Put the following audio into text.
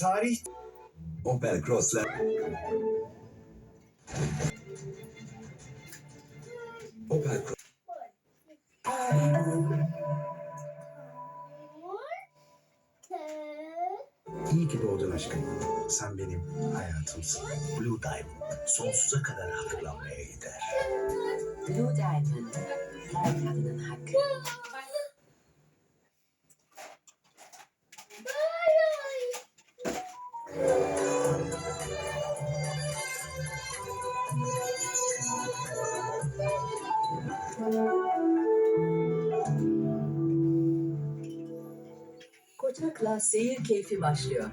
Tarih Opel Cross'la Opel Cross iyi ki doğdun aşkım. Sen benim hayatımsın. Blue Diamond sonsuza kadar hatırlanmaya gider. Blue Diamond. Her kadının hakkı. Kocakla seyir keyfi başlıyor.